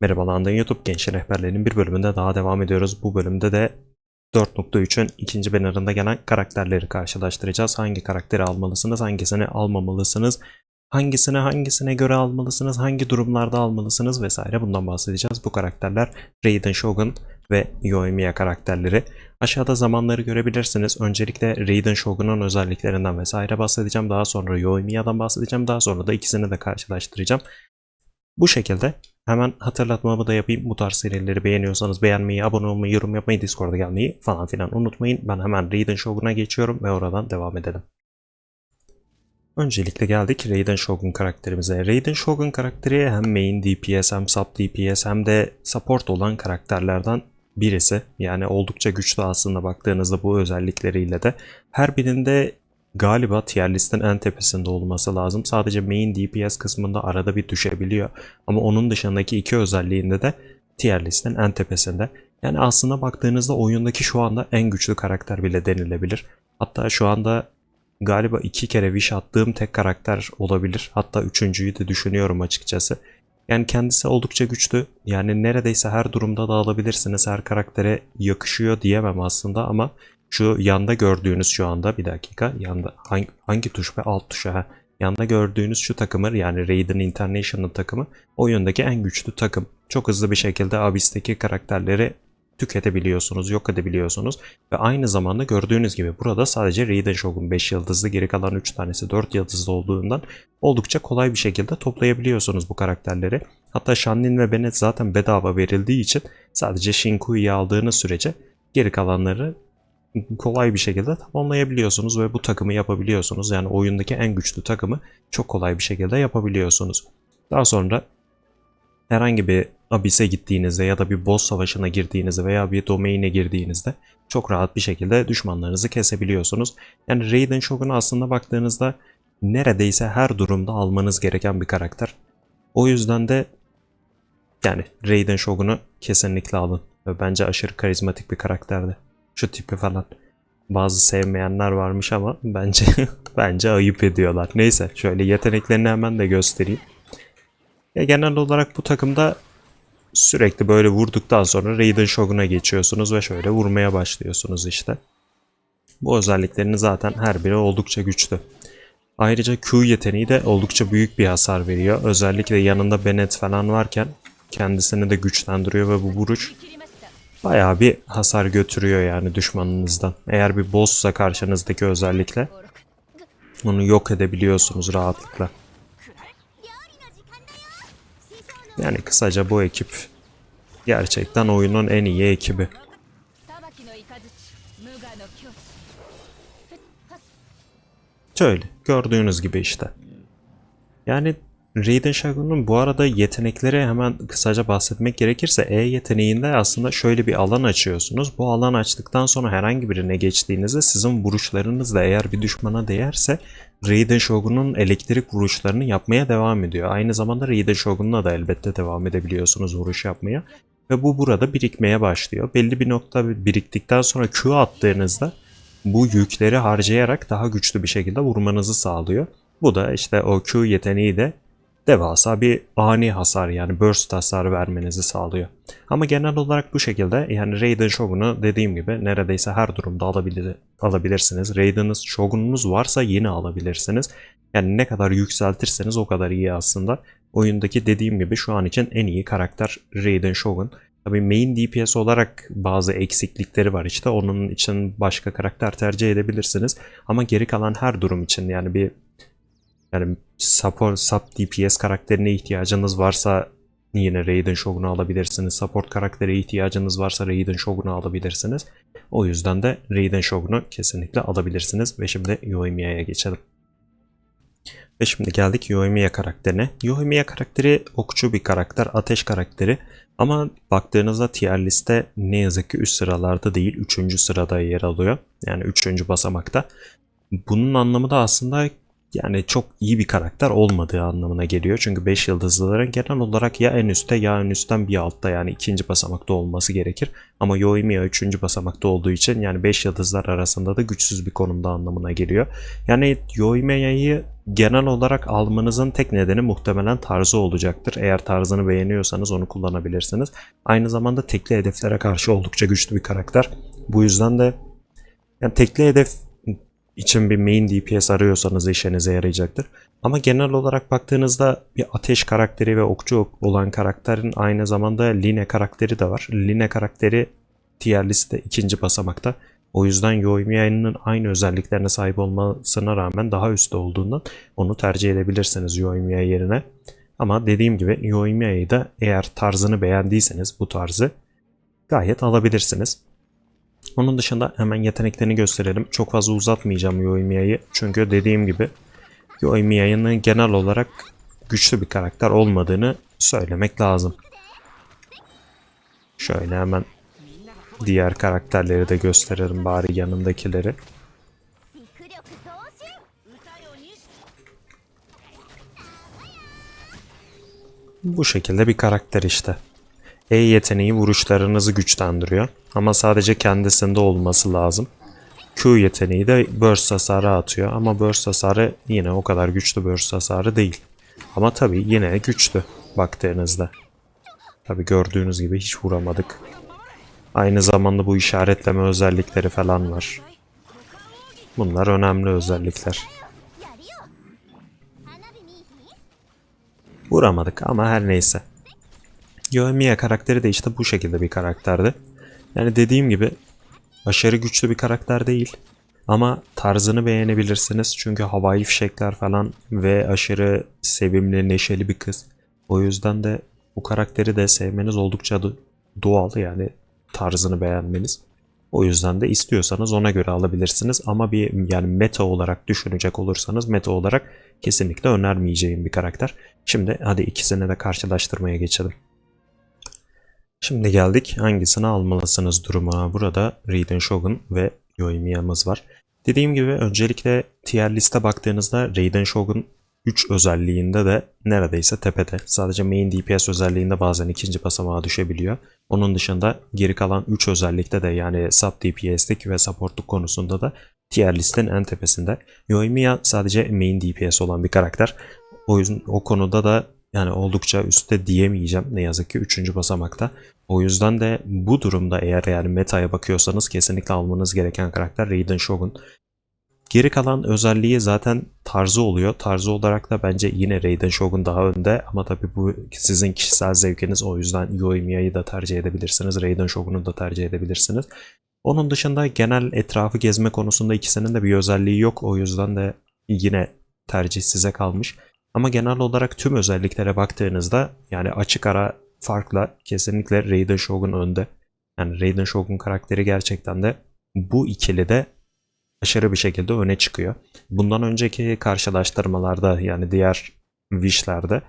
Merhaba Landan YouTube Genç Rehberlerinin bir bölümünde daha devam ediyoruz. Bu bölümde de 4.3'ün ikinci bannerında gelen karakterleri karşılaştıracağız. Hangi karakteri almalısınız, hangisini almamalısınız, hangisini hangisine göre almalısınız, hangi durumlarda almalısınız vesaire bundan bahsedeceğiz. Bu karakterler Raiden Shogun ve Yoimiya karakterleri. Aşağıda zamanları görebilirsiniz. Öncelikle Raiden Shogun'un özelliklerinden vesaire bahsedeceğim. Daha sonra Yoimiya'dan bahsedeceğim. Daha sonra da ikisini de karşılaştıracağım. Bu şekilde hemen hatırlatmamı da yapayım. Bu tarz serileri beğeniyorsanız beğenmeyi, abone olmayı, yorum yapmayı, Discord'a gelmeyi falan filan unutmayın. Ben hemen Raiden Shogun'a geçiyorum ve oradan devam edelim. Öncelikle geldik Raiden Shogun karakterimize. Raiden Shogun karakteri hem main DPS hem sub DPS hem de support olan karakterlerden birisi. Yani oldukça güçlü aslında baktığınızda bu özellikleriyle de. Her birinde galiba tier listin en tepesinde olması lazım. Sadece main DPS kısmında arada bir düşebiliyor. Ama onun dışındaki iki özelliğinde de tier listin en tepesinde. Yani aslında baktığınızda oyundaki şu anda en güçlü karakter bile denilebilir. Hatta şu anda galiba iki kere wish attığım tek karakter olabilir. Hatta üçüncüyü de düşünüyorum açıkçası. Yani kendisi oldukça güçlü. Yani neredeyse her durumda da alabilirsiniz. Her karaktere yakışıyor diyemem aslında ama şu yanda gördüğünüz şu anda bir dakika yanda hangi, hangi tuş ve alt tuşa. Yanda gördüğünüz şu takımı yani Raiden International takımı oyundaki en güçlü takım. Çok hızlı bir şekilde Abyss'teki karakterleri tüketebiliyorsunuz, yok edebiliyorsunuz. Ve aynı zamanda gördüğünüz gibi burada sadece Raiden Shogun 5 yıldızlı geri kalan 3 tanesi 4 yıldızlı olduğundan oldukça kolay bir şekilde toplayabiliyorsunuz bu karakterleri. Hatta Shanlin ve Bennett zaten bedava verildiği için sadece Shinkui'yi aldığınız sürece geri kalanları kolay bir şekilde tamamlayabiliyorsunuz ve bu takımı yapabiliyorsunuz. Yani oyundaki en güçlü takımı çok kolay bir şekilde yapabiliyorsunuz. Daha sonra herhangi bir Abyss'e gittiğinizde ya da bir boss savaşına girdiğinizde veya bir domain'e girdiğinizde çok rahat bir şekilde düşmanlarınızı kesebiliyorsunuz. Yani Raiden Shogun'a aslında baktığınızda neredeyse her durumda almanız gereken bir karakter. O yüzden de yani Raiden Shogun'u kesinlikle alın. Bence aşırı karizmatik bir karakterdi. Şu tipi falan. Bazı sevmeyenler varmış ama bence bence ayıp ediyorlar. Neyse şöyle yeteneklerini hemen de göstereyim. Ya genel olarak bu takımda sürekli böyle vurduktan sonra Raiden Shogun'a geçiyorsunuz ve şöyle vurmaya başlıyorsunuz işte. Bu özelliklerini zaten her biri oldukça güçlü. Ayrıca Q yeteneği de oldukça büyük bir hasar veriyor. Özellikle yanında Bennett falan varken kendisini de güçlendiriyor ve bu vuruş bayağı bir hasar götürüyor yani düşmanınızdan. Eğer bir boss'sa karşınızdaki özellikle onu yok edebiliyorsunuz rahatlıkla. Yani kısaca bu ekip gerçekten oyunun en iyi ekibi. Şöyle gördüğünüz gibi işte. Yani Raiden Shogun'un bu arada yetenekleri hemen kısaca bahsetmek gerekirse E yeteneğinde aslında şöyle bir alan açıyorsunuz. Bu alan açtıktan sonra herhangi birine geçtiğinizde sizin vuruşlarınız da eğer bir düşmana değerse Raiden Shogun'un elektrik vuruşlarını yapmaya devam ediyor. Aynı zamanda Raiden Shogun'la da elbette devam edebiliyorsunuz vuruş yapmaya. Ve bu burada birikmeye başlıyor. Belli bir nokta biriktikten sonra Q attığınızda bu yükleri harcayarak daha güçlü bir şekilde vurmanızı sağlıyor. Bu da işte o Q yeteneği de devasa bir ani hasar yani burst hasar vermenizi sağlıyor. Ama genel olarak bu şekilde yani Raiden Shogun'u dediğim gibi neredeyse her durumda alabilir, alabilirsiniz. Raiden'ınız Shogun'unuz varsa yine alabilirsiniz. Yani ne kadar yükseltirseniz o kadar iyi aslında. Oyundaki dediğim gibi şu an için en iyi karakter Raiden Shogun. Tabii main DPS olarak bazı eksiklikleri var işte. Onun için başka karakter tercih edebilirsiniz. Ama geri kalan her durum için yani bir yani support sub DPS karakterine ihtiyacınız varsa yine Raiden Shogun'u alabilirsiniz. Support karaktere ihtiyacınız varsa Raiden Shogun'u alabilirsiniz. O yüzden de Raiden Shogun'u kesinlikle alabilirsiniz. Ve şimdi Yoimiya'ya geçelim. Ve şimdi geldik Yoimiya karakterine. Yoimiya karakteri okçu bir karakter, ateş karakteri. Ama baktığınızda tier liste ne yazık ki üst sıralarda değil, 3. sırada yer alıyor. Yani 3. basamakta. Bunun anlamı da aslında yani çok iyi bir karakter olmadığı anlamına geliyor. Çünkü 5 yıldızlıların genel olarak ya en üstte ya en üstten bir altta yani ikinci basamakta olması gerekir. Ama Yoimiya 3. basamakta olduğu için yani 5 yıldızlar arasında da güçsüz bir konumda anlamına geliyor. Yani Yoimiya'yı genel olarak almanızın tek nedeni muhtemelen tarzı olacaktır. Eğer tarzını beğeniyorsanız onu kullanabilirsiniz. Aynı zamanda tekli hedeflere karşı oldukça güçlü bir karakter. Bu yüzden de yani tekli hedef için bir main DPS arıyorsanız işinize yarayacaktır. Ama genel olarak baktığınızda bir ateş karakteri ve okçu olan karakterin aynı zamanda Line karakteri de var. Line karakteri tier liste ikinci basamakta. O yüzden Yoimiya'nın aynı özelliklerine sahip olmasına rağmen daha üstte olduğundan onu tercih edebilirsiniz Yoimiya yerine. Ama dediğim gibi Yoimiya'yı da eğer tarzını beğendiyseniz bu tarzı gayet alabilirsiniz. Onun dışında hemen yeteneklerini gösterelim. Çok fazla uzatmayacağım Yoimia'yı. Çünkü dediğim gibi Yoimia'nın genel olarak güçlü bir karakter olmadığını söylemek lazım. Şöyle hemen diğer karakterleri de gösteririm bari yanındakileri. Bu şekilde bir karakter işte. E yeteneği vuruşlarınızı güçlendiriyor. Ama sadece kendisinde olması lazım. Q yeteneği de burst hasarı atıyor. Ama burst hasarı yine o kadar güçlü burst hasarı değil. Ama tabii yine güçlü baktığınızda. Tabi gördüğünüz gibi hiç vuramadık. Aynı zamanda bu işaretleme özellikleri falan var. Bunlar önemli özellikler. Vuramadık ama her neyse. Yoimiya karakteri de işte bu şekilde bir karakterdi. Yani dediğim gibi aşırı güçlü bir karakter değil. Ama tarzını beğenebilirsiniz. Çünkü havai fişekler falan ve aşırı sevimli, neşeli bir kız. O yüzden de bu karakteri de sevmeniz oldukça do- doğal yani tarzını beğenmeniz. O yüzden de istiyorsanız ona göre alabilirsiniz. Ama bir yani meta olarak düşünecek olursanız meta olarak kesinlikle önermeyeceğim bir karakter. Şimdi hadi ikisini de karşılaştırmaya geçelim. Şimdi geldik hangisini almalısınız duruma. Burada Raiden Shogun ve Yoimiya'mız var. Dediğim gibi öncelikle tier liste baktığınızda Raiden Shogun 3 özelliğinde de neredeyse tepede. Sadece main DPS özelliğinde bazen ikinci basamağa düşebiliyor. Onun dışında geri kalan 3 özellikte de yani sub DPS'lik ve supportluk konusunda da tier listenin en tepesinde. Yoimiya sadece main DPS olan bir karakter. O yüzden o konuda da yani oldukça üstte diyemeyeceğim ne yazık ki 3. basamakta. O yüzden de bu durumda eğer yani meta'ya bakıyorsanız kesinlikle almanız gereken karakter Raiden Shogun. Geri kalan özelliği zaten tarzı oluyor. Tarzı olarak da bence yine Raiden Shogun daha önde ama tabii bu sizin kişisel zevkiniz o yüzden Yoimiya'yı da tercih edebilirsiniz. Raiden Shogun'u da tercih edebilirsiniz. Onun dışında genel etrafı gezme konusunda ikisinin de bir özelliği yok. O yüzden de yine tercih size kalmış. Ama genel olarak tüm özelliklere baktığınızda yani açık ara farkla kesinlikle Raiden Shogun önde. Yani Raiden Shogun karakteri gerçekten de bu ikili de aşırı bir şekilde öne çıkıyor. Bundan önceki karşılaştırmalarda yani diğer Wish'lerde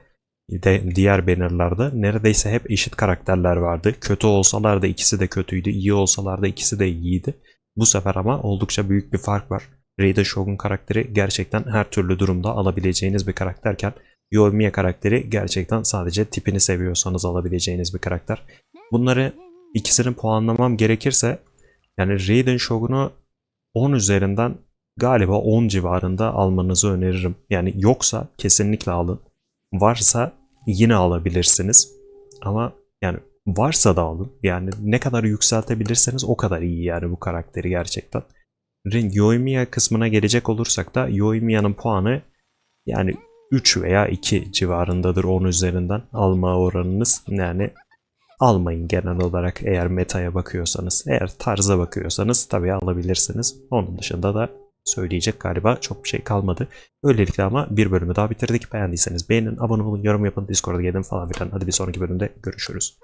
de diğer bannerlarda neredeyse hep eşit karakterler vardı. Kötü olsalar da ikisi de kötüydü, iyi olsalar da ikisi de iyiydi. Bu sefer ama oldukça büyük bir fark var. Raiden Shogun karakteri gerçekten her türlü durumda alabileceğiniz bir karakterken Yoimiya karakteri gerçekten sadece tipini seviyorsanız alabileceğiniz bir karakter. Bunları ikisini puanlamam gerekirse yani Raiden Shogun'u 10 üzerinden galiba 10 civarında almanızı öneririm. Yani yoksa kesinlikle alın. Varsa yine alabilirsiniz. Ama yani varsa da alın. Yani ne kadar yükseltebilirseniz o kadar iyi yani bu karakteri gerçekten. Yoimiya kısmına gelecek olursak da Yoimiya'nın puanı yani 3 veya 2 civarındadır 10 üzerinden alma oranınız. Yani almayın genel olarak eğer metaya bakıyorsanız. Eğer tarza bakıyorsanız tabii alabilirsiniz. Onun dışında da söyleyecek galiba çok bir şey kalmadı. Öylelikle ama bir bölümü daha bitirdik. Beğendiyseniz beğenin, abone olun, yorum yapın, Discord'a gelin falan filan. Hadi bir sonraki bölümde görüşürüz.